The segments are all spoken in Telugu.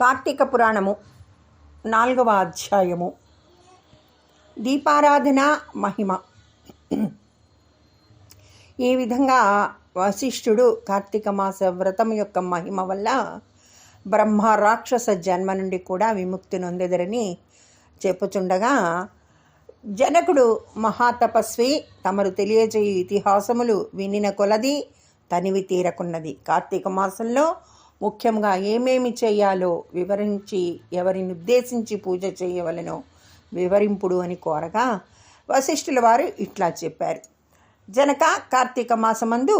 కార్తీక పురాణము నాలుగవ అధ్యాయము. దీపారాధన మహిమ. ఈ విధంగా వశిష్ఠుడు కార్తీక మాస వ్రతం యొక్క మహిమ వల్ల బ్రహ్మ రాక్షస జన్మ నుండి కూడా విముక్తి నొందెదరని చెప్పుచుండగా జనకుడు మహాతపస్వి తమరు తెలియజేయు ఇతిహాసములు వినిన కొలది తనివి తీరకున్నది. కార్తీక మాసంలో ముఖ్యంగా ఏమేమి చేయాలో వివరించి ఎవరిని ఉద్దేశించి పూజ చేయవలెనో వివరింపుడు అని కోరగా వశిష్ఠుల వారు ఇట్లా చెప్పారు. జనక కార్తీక మాసమందు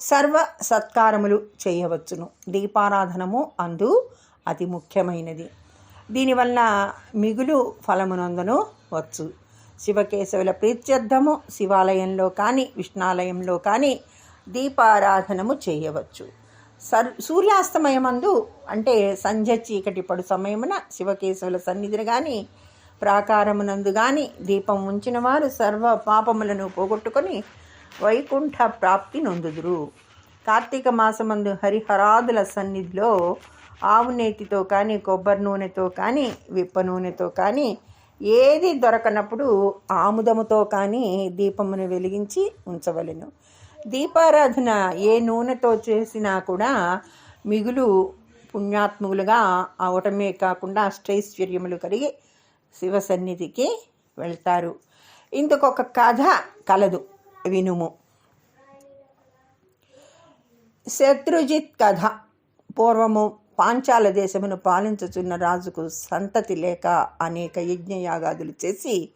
సర్వ సత్కారములు చేయవచ్చును. దీపారాధనము అందు అతి ముఖ్యమైనది. దీనివల్ల మిగులు ఫలమునందును వచ్చు. శివకేశవుల ప్రీత్యర్థము శివాలయంలో కానీ విష్ణాలయంలో కానీ దీపారాధనము చేయవచ్చు. సర్ సూర్యాస్తమయమందు అంటే సంధ్య చీకటి పడు సమయమున శివకేశవుల సన్నిధిని కానీ ప్రాకారమునందు కానీ దీపం ఉంచిన వారు సర్వ పాపములను పోగొట్టుకొని వైకుంఠ ప్రాప్తి నొందుదురు. కార్తీక మాసమందు హరిహరాదుల సన్నిధిలో ఆవు నేతితో కానీ కొబ్బరి నూనెతో కానీ విప్ప నూనెతో కానీ ఏది దొరకనప్పుడు ఆముదముతో కానీ దీపమును వెలిగించి ఉంచవలెను. దీపారాధన ఏ నూనెతో చేసినా కూడా మిగులు పుణ్యాత్ములుగా అవటమే కాకుండా అష్టైశ్వర్యములు కలిగి శివ సన్నిధికి వెళ్తారు. ఇందుకొక కథ కలదు వినుము. శత్రుజిత్ కథ. పూర్వము పాంచాల దేశమును పాలించుచున్న రాజుకు సంతతి లేక అనేక యజ్ఞయాగాదులు చేసి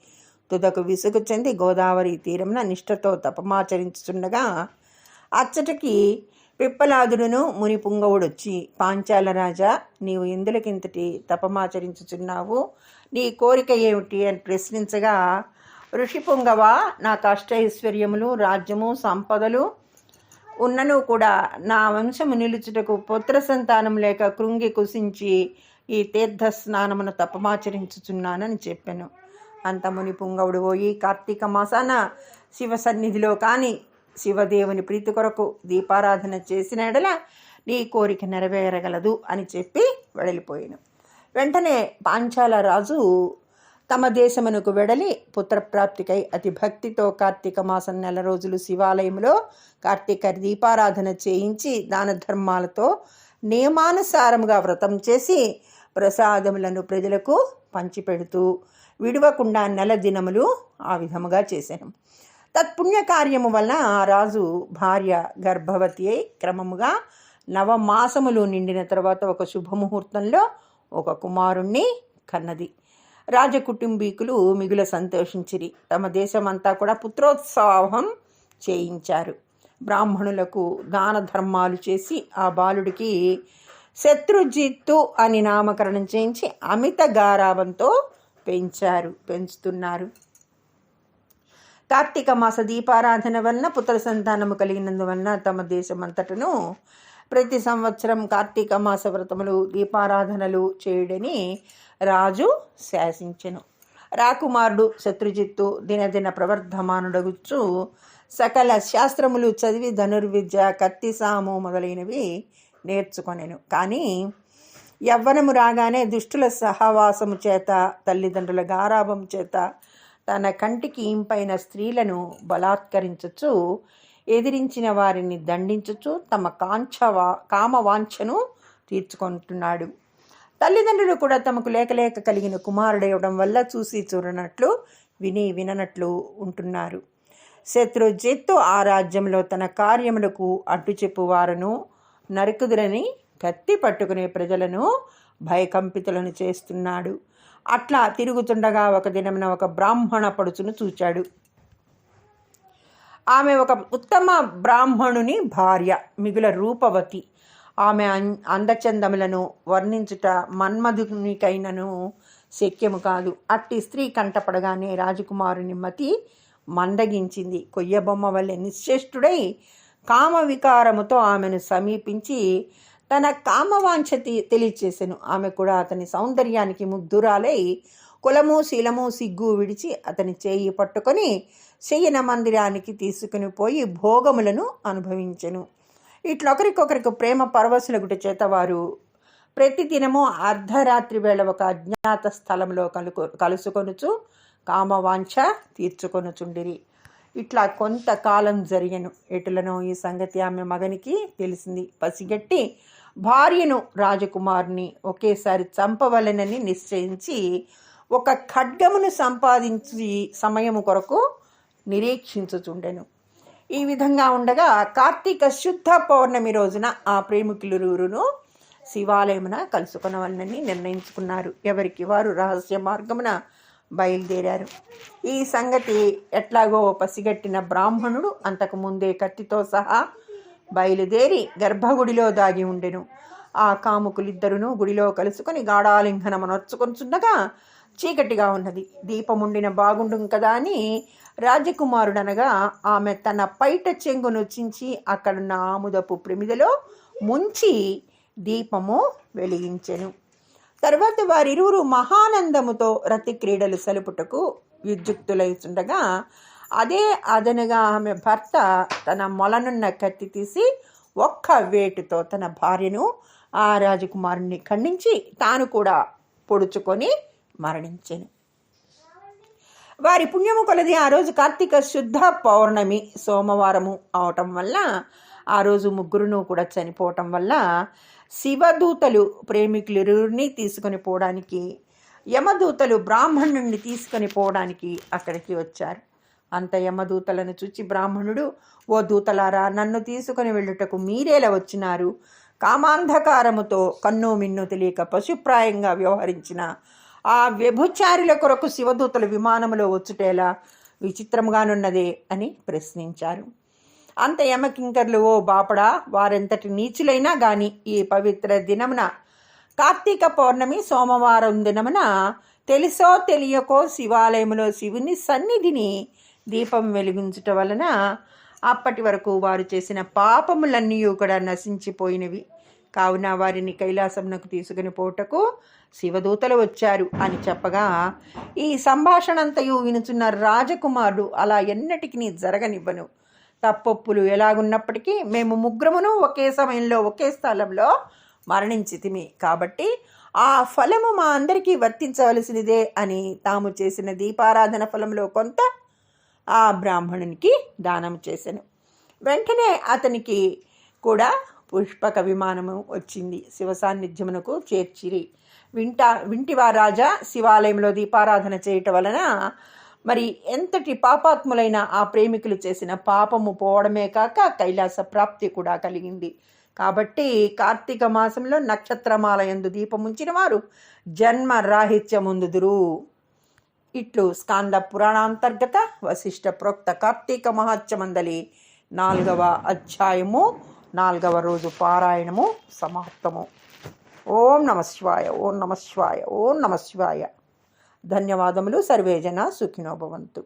తుదకు విసుగు చెంది గోదావరి తీరమున నిష్ఠతో తపమాచరించుచుండగా అచ్చటికి పిప్పలాదుడును ముని పుంగవుడొచ్చి పాంచాల రాజా నీవు ఎందులకింతటి తపమాచరించుచున్నావు? నీ కోరిక ఏమిటి? అని ప్రశ్నించగా ఋషి పుంగవ నాకు అష్టైశ్వర్యములు రాజ్యము సంపదలు ఉన్నను కూడా నా వంశము నిలుచుటకు పుత్ర సంతానం లేక కృంగి కుసించి ఈ తీర్థ స్నానమును తపమాచరించుచున్నానని చెప్పాను. అంతముని పుంగవుడు పోయి కార్తీక మాసాన శివ సన్నిధిలో కానీ శివదేవుని ప్రీతి కొరకు దీపారాధన చేసిన ఎడల నీ కోరిక నెరవేరగలదు అని చెప్పి వెడలిపోయాను. వెంటనే పాంచాల రాజు తమ దేశమునకు వెడలి పుత్రప్రాప్తికై అతి భక్తితో కార్తీక మాసం నెల రోజులు శివాలయంలో కార్తీక దీపారాధన చేయించి దాన ధర్మాలతో నియమానుసారముగా వ్రతం చేసి ప్రసాదములను ప్రజలకు పంచిపెడుతూ విడవకుండా నెల దినములు ఆ విధముగా చేశాను. తత్పుణ్యకార్యము వలన వల్ల ఆ రాజు భార్య గర్భవతి అయి క్రమముగా నవమాసములు నిండిన తర్వాత ఒక శుభముహూర్తంలో ఒక కుమారుణ్ణి కన్నది. రాజకుటుంబీకులు మిగుల సంతోషించిరి. తమ దేశమంతా కూడా పుత్రోత్సాహం చేయించారు. బ్రాహ్మణులకు దాన ధర్మాలు చేసి ఆ బాలుడికి శత్రుజిత్తు అని నామకరణం చేయించి అమిత గారావంతో పెంచారు పెంచుతున్నారు. కార్తీక మాస దీపారాధన వలన పుత్ర సంతానము కలిగినందువలన తమ దేశమంతటను ప్రతి సంవత్సరం కార్తీక మాస వ్రతములు దీపారాధనలు చేయుడని రాజు శాసించెను. రాకుమారుడు శత్రుజిత్తు దినదిన ప్రవర్ధమానుడగుచ్చు సకల శాస్త్రములు చదివి ధనుర్విద్య కత్తిసాము మొదలైనవి నేర్చుకొనెను. కానీ యవ్వనము రాగానే దుష్టుల సహవాసము చేత తల్లిదండ్రుల గారాభం చేత తన కంటికి ఇంపైన స్త్రీలను బలాత్కరించచ్చు ఎదిరించిన వారిని దండించచ్చు తమ కాంఛవా కామవాంఛను తీర్చుకుంటున్నాడు. తల్లిదండ్రులు కూడా తమకు లేకలేక కలిగిన కుమారుడవడం వల్ల చూసి చూడనట్లు విని విననట్లు ఉంటున్నారు. శత్రుజిత్తు ఆ రాజ్యంలో తన కార్యములకు అడ్డు చెప్పువారను నరుకుదురని కత్తి పట్టుకునే ప్రజలను భయకంపితులను చేస్తున్నాడు. అట్లా తిరుగుతుండగా ఒక దినమున ఒక బ్రాహ్మణ పడుచును చూచాడు. ఆమె ఒక ఉత్తమ బ్రాహ్మణుని భార్య మిగుల రూపవతి. ఆమె అం- అందచందములను వర్ణించుట మన్మధునికైనను శక్యము కాదు. అట్టి స్త్రీ కంటపడగానే రాజకుమారుని మతి మందగించింది. కొయ్యబొమ్మ వల్లే నిశ్చేష్టుడై కామవికారముతో ఆమెను సమీపించి తన కామవాంఛ తెలియచేసెను. ఆమె కూడా అతని సౌందర్యానికి ముగ్ధురాలై కులము శీలము సిగ్గు విడిచి అతని చేయి పట్టుకొని శయన మందిరానికి తీసుకుని పోయి భోగములను అనుభవించెను. ఇట్లొకరికొకరికి ప్రేమ పరవశులగుట చేత వారు ప్రతిదినము అర్ధరాత్రి వేళ ఒక అజ్ఞాత స్థలంలో కలుకు కలుసుకొనుచు కామవాంఛ తీర్చుకొనుచుండిరి. ఇట్లా కొంతకాలం జరిగను. ఎటులను ఈ సంగతి ఆమె మగనికి తెలిసింది. పసిగట్టి భార్యను రాజకుమారుని ఒకేసారి చంపవలెనని నిశ్చయించి ఒక ఖడ్గమును సంపాదించి సమయము కొరకు నిరీక్షించుచుండెను. ఈ విధంగా ఉండగా కార్తీక శుద్ధ పౌర్ణమి రోజున ఆ ప్రేమికులురును శివాలయమున కలుసుకొనవలనని నిర్ణయించుకున్నారు. ఎవరికి వారు రహస్య మార్గమున బయలుదేరారు. ఈ సంగతి ఎట్లాగో పసిగట్టిన బ్రాహ్మణుడు అంతకు ముందే కత్తితో సహా బయలుదేరి గర్భగుడిలో దాగి ఉండెను. ఆ కాముకులిద్దరును గుడిలో కలుసుకొని గాఢాలింగనము చీకటిగా ఉన్నది. దీపముండిన బాగుండుం కదా అని రాజకుమారుడనగా ఆమె తన పైట చెంగును చించి అక్కడున్న ఆముదపు ప్రమిదలో ముంచి దీపము వెలిగించెను. తర్వాత వారిరువురు మహానందముతో రతి క్రీడలు సలుపుటకు విద్యుక్తులైచుండగా అదే అదనుగా ఆమె భర్త తన మొలనున్న కత్తి తీసి ఒక్క వేటుతో తన భార్యను ఆ రాజకుమారుని ఖండించి తాను కూడా పొడుచుకొని మరణించాను. వారి పుణ్యము కొలది ఆ రోజు కార్తీక శుద్ధ పౌర్ణమి సోమవారము అవటం వల్ల ఆ రోజు ముగ్గురును కూడా చనిపోవటం వల్ల శివదూతలు ప్రేమికులిరుని తీసుకొని పోవడానికి యమదూతలు బ్రాహ్మణుడిని తీసుకొని పోవడానికి అక్కడికి వచ్చారు. అంత యమదూతలను చూచి బ్రాహ్మణుడు ఓ దూతలారా నన్ను తీసుకుని వెళ్ళుటకు మీరేలా వచ్చినారు? కామాంధకారముతో కన్ను మిన్ను తెలియక పశుప్రాయంగా వ్యవహరించిన ఆ వ్యభుచారుల కొరకు శివదూతలు విమానములో వచ్చుటేలా విచిత్రముగానున్నదే అని ప్రశ్నించారు. అంత యమకింకర్లు ఓ బాపడా వారెంతటి నీచులైనా గాని ఈ పవిత్ర దినమున కార్తీక పౌర్ణమి సోమవారం దినమున తెలుసో తెలియకో శివాలయములో శివుని సన్నిధిని దీపం వెలిగించుట వలన అప్పటి వరకు వారు చేసిన పాపములన్నీ కూడా నశించిపోయినవి. కావున వారిని కైలాసమునకు తీసుకుని పోటకు శివదూతలు వచ్చారు అని చెప్పగా ఈ సంభాషణంతయు వినుచున్న రాజకుమారుడు అలా ఎన్నటికి జరగనివ్వను. తప్పొప్పులు ఎలాగున్నప్పటికీ మేము ముగ్గురమును ఒకే సమయంలో ఒకే స్థలంలో మరణించితిమి. కాబట్టి ఆ ఫలము మా అందరికీ వర్తించవలసినదే అని తాము చేసిన దీపారాధన ఫలంలో కొంత ఆ బ్రాహ్మణునికి దానం చేశాను. వెంటనే అతనికి కూడా పుష్పక విమానము వచ్చింది. శివ సాన్నిధ్యమునకు చేర్చిరి. వింటా వింటివా రాజా శివాలయంలో దీపారాధన చేయటం వలన మరి ఎంతటి పాపాత్ములైన ఆ ప్రేమికులు చేసిన పాపము పోవడమే కాక కైలాస ప్రాప్తి కూడా కలిగింది. కాబట్టి కార్తీక మాసంలో నక్షత్రమాలయందు దీపముంచిన వారు జన్మ రాహిత్యముందుదురు ఇట్లు స్కాంద పురాణాంతర్గత వశిష్ట ప్రోక్త కార్తీక మహాత్యమందలి నాలుగవ అధ్యాయము నాలుగవ రోజు పారాయణము సమాప్తము. ఓం నమశివాయ ఓం నమశివాయ ఓం నమశివాయ ధన్యవాదములు సర్వేజన సుఖినో భవంతు